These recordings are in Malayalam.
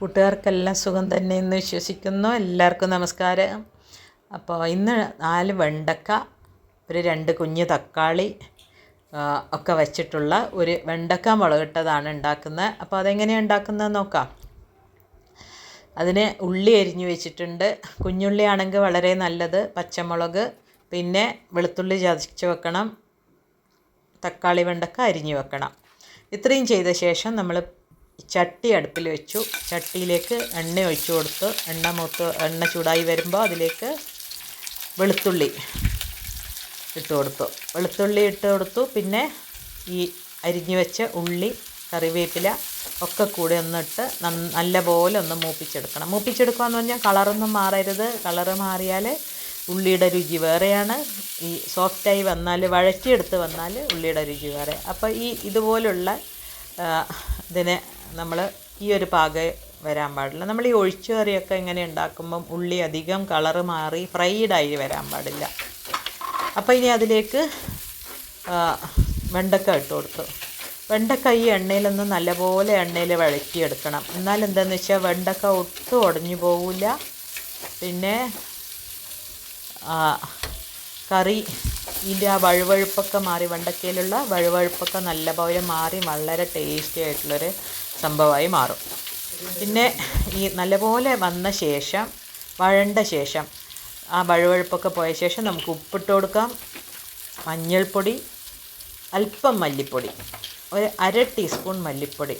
കൂട്ടുകാർക്കെല്ലാം സുഖം തന്നെ എന്ന് വിശ്വസിക്കുന്നു. എല്ലാവർക്കും നമസ്കാരം. അപ്പോൾ ഇന്ന് നാല് വെണ്ടക്ക ഒരു രണ്ട് കുഞ്ഞ് തക്കാളി ഒക്കെ വച്ചിട്ടുള്ള ഒരു വെണ്ടക്ക മുളകിട്ടതാണ് ഉണ്ടാക്കുന്നത്. അപ്പോൾ അതെങ്ങനെയാണ് ഉണ്ടാക്കുന്നത് നോക്കാം. അതിന് ഉള്ളി അരിഞ്ഞു വെച്ചിട്ടുണ്ട്. കുഞ്ഞുള്ളി ആണെങ്കിൽ വളരെ നല്ലത് പച്ചമുളക് പിന്നെ വെളുത്തുള്ളി ചതച്ച് വെക്കണം തക്കാളി വെണ്ടക്ക അരിഞ്ഞു വെക്കണം. ഇത്രയും ചെയ്ത ശേഷം നമ്മൾ ചട്ടി അടുപ്പിൽ വെച്ചു. ചട്ടിയിലേക്ക് എണ്ണ ഒഴിച്ചു കൊടുത്തു. എണ്ണ മൂത്ത് എണ്ണ ചൂടായി വരുമ്പോൾ അതിലേക്ക് വെളുത്തുള്ളി ഇട്ട് കൊടുത്തു. വെളുത്തുള്ളി ഇട്ട് കൊടുത്തു. പിന്നെ ഈ അരിഞ്ഞു വെച്ച ഉള്ളി കറിവേപ്പില ഒക്കെ കൂടെ ഒന്നിട്ട് നല്ല നല്ലപോലെ ഒന്ന് മൂപ്പിച്ചെടുക്കണം. മൂപ്പിച്ചെടുക്കുക എന്ന് പറഞ്ഞാൽ കളറൊന്നും മാറരുത്. കളറ് മാറിയാൽ ഉള്ളിയുടെ രുചി വേറെയാണ്. ഈ സോഫ്റ്റായി വന്നാൽ വഴറ്റിയെടുത്ത് വന്നാൽ ഉള്ളിയുടെ രുചി വേറെ. അപ്പോൾ ഈ ഇതുപോലുള്ള ഇതിനെ നമ്മൾ ഈ ഒരു പാക വരാൻ പാടില്ല. നമ്മൾ ഈ ഒഴിച്ചു കറിയൊക്കെ ഇങ്ങനെ ഉണ്ടാക്കുമ്പം ഉള്ളി അധികം കളറ് മാറി ഫ്രൈഡായി വരാൻ പാടില്ല. അപ്പോൾ ഇനി അതിലേക്ക് വെണ്ടക്ക ഇട്ട് കൊടുത്തു. വെണ്ടക്ക ഈ എണ്ണയിലൊന്ന് നല്ലപോലെ എണ്ണയിൽ വഴറ്റിയെടുക്കണം. എന്നാൽ എന്താണെന്ന് വെച്ചാൽ വെണ്ടക്ക ഒട്ടും ഉടഞ്ഞു പോവില്ല പിന്നെ കറി ഇതിന്റെ ആ വഴുവഴുപ്പൊക്കെ മാറി വെണ്ടക്കയിലുള്ള വഴുവഴുപ്പൊക്കെ നല്ലപോലെ മാറി വളരെ ടേസ്റ്റി ആയിട്ടുള്ളൊരു സംഭവമായി മാറും. പിന്നെ ഈ നല്ലപോലെ വന്ന ശേഷം വഴണ്ട ശേഷം ആ വഴുവഴുപ്പൊക്കെ പോയ ശേഷം നമുക്ക് ഉപ്പിട്ട് കൊടുക്കാം മഞ്ഞൾപ്പൊടി അല്പം മല്ലിപ്പൊടി ഒരു അര ടീസ്പൂൺ മല്ലിപ്പൊടി.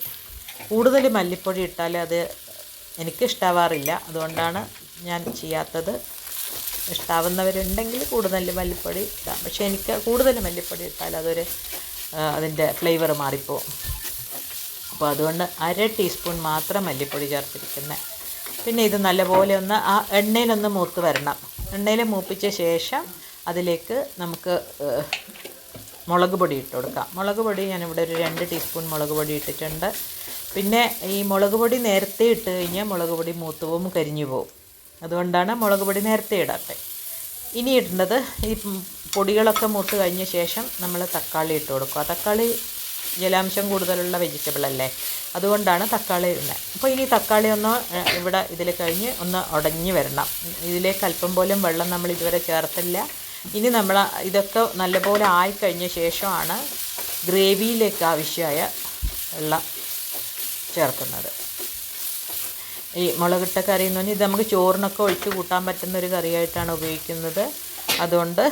കൂടുതൽ മല്ലിപ്പൊടി ഇട്ടാൽ അത് എനിക്ക് ഇഷ്ടാവാറില്ല അതുകൊണ്ടാണ് ഞാൻ ചെയ്യാത്തത്. ഇഷ്ടാവുന്നവരുണ്ടെങ്കിൽ കൂടുതൽ മല്ലിപ്പൊടി ഇടാം. പക്ഷേ എനിക്ക് കൂടുതൽ മല്ലിപ്പൊടി ഇട്ടാൽ അതൊരു അതിന്റെ ഫ്ലേവർ മാറിപ്പോവും. അപ്പോൾ അതുകൊണ്ട് അര ടീസ്പൂൺ മാത്രം മല്ലിപ്പൊടി ചേർത്തിരിക്കുന്നത് പിന്നെ ഇത് നല്ലപോലെ ഒന്ന് ആ എണ്ണയിലൊന്ന് മൂത്ത് വരണം. എണ്ണയിൽ മൂപ്പിച്ച ശേഷം അതിലേക്ക് നമുക്ക് മുളക് പൊടി ഇട്ട് കൊടുക്കാം. മുളക് പൊടി ഞാനിവിടെ ഒരു രണ്ട് ടീസ്പൂൺ മുളക് പൊടി ഇട്ടിട്ടുണ്ട്. പിന്നെ ഈ മുളക് പൊടി നേരത്തെ ഇട്ട് കഴിഞ്ഞാൽ മുളക് പൊടി മൂത്ത് പോവും കരിഞ്ഞു പോവും. അതുകൊണ്ടാണ് മുളക് പൊടി നേരത്തെ ഇടാത്തത് ഇനി ഇടേണ്ടത് ഈ പൊടികളൊക്കെ മൂത്ത് കഴിഞ്ഞ ശേഷം നമ്മൾ തക്കാളി ഇട്ട് കൊടുക്കുക തക്കാളി ജലാംശം കൂടുതലുള്ള വെജിറ്റബിൾ അല്ലേ? അതുകൊണ്ടാണ് തക്കാളി ഇടുന്നത് അപ്പോൾ ഇനി തക്കാളി ഒന്ന് ഇവിടെ ഇതിൽ കഴിഞ്ഞ് ഒന്ന് ഉടഞ്ഞു വരണം. ഇതിലേക്ക് അല്പം പോലും വെള്ളം നമ്മൾ ഇതുവരെ ചേർത്തില്ല. ഇനി നമ്മൾ ഇതൊക്കെ നല്ലപോലെ ആയിക്കഴിഞ്ഞ ശേഷമാണ് ഗ്രേവിയിലേക്ക് ആവശ്യമായ വെള്ളം ചേർക്കുന്നത്. ഈ മുളകിട്ട കറി എന്ന് പറഞ്ഞാൽ ഇത് നമുക്ക് ചോറിനൊക്കെ ഒഴിച്ച് കൂട്ടാൻ പറ്റുന്ന ഒരു കറിയായിട്ടാണ് ഉപയോഗിക്കുന്നത്. അതുകൊണ്ട്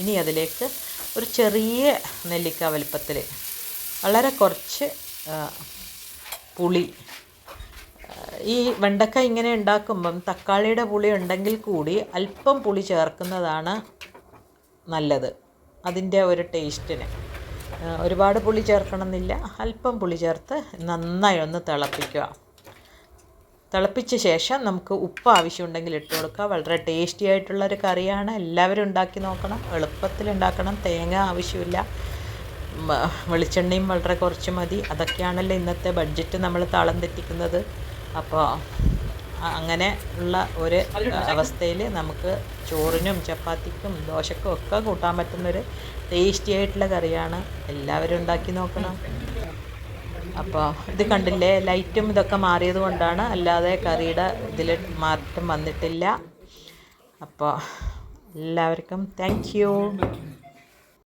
ഇനി അതിലേക്ക് ഒരു ചെറിയ നെല്ലിക്ക വലുപ്പത്തിൽ വളരെ കുറച്ച് പുളി. ഈ വെണ്ടക്ക ഇങ്ങനെ ഉണ്ടാക്കുമ്പം തക്കാളിയുടെ പുളി ഉണ്ടെങ്കിൽ കൂടി അല്പം പുളി ചേർക്കുന്നതാണ് നല്ലത് അതിന്റെ ഒരു ടേസ്റ്റിന്. ഒരുപാട് പുളി ചേർക്കണമെന്നില്ല അല്പം പുളി ചേർത്ത് നന്നായി ഒന്ന് തിളപ്പിക്കുക. തിളപ്പിച്ച ശേഷം നമുക്ക് ഉപ്പ് ആവശ്യമുണ്ടെങ്കിൽ ഇട്ട് കൊടുക്കുക. വളരെ ടേസ്റ്റി ആയിട്ടുള്ളൊരു കറിയാണ്. എല്ലാവരും ഉണ്ടാക്കി നോക്കണം. എളുപ്പത്തിൽ ഉണ്ടാക്കണം. തേങ്ങ ആവശ്യമില്ല. വെളിച്ചെണ്ണയും വളരെ കുറച്ച് മതി. അതൊക്കെയാണല്ലോ ഇന്നത്തെ ബഡ്ജറ്റ് നമ്മൾ താളം തെറ്റിക്കുന്നത്. അപ്പോൾ അങ്ങനെ ഉള്ള ഒരു അവസ്ഥയിൽ നമുക്ക് ചോറിനും ചപ്പാത്തിക്കും ദോശക്കും ഒക്കെ കൂട്ടാൻ പറ്റുന്നൊരു ടേസ്റ്റി ആയിട്ടുള്ള കറിയാണ് എല്ലാവരും ഉണ്ടാക്കി നോക്കണം. അപ്പോൾ ഇത് കണ്ടില്ലേ? ലൈറ്റും ഇതൊക്കെ മാറിയത് കൊണ്ടാണ് അല്ലാതെ കറിയുടെ ഇതിൽ മാറ്റം വന്നിട്ടില്ല. അപ്പോൾ എല്ലാവർക്കും താങ്ക്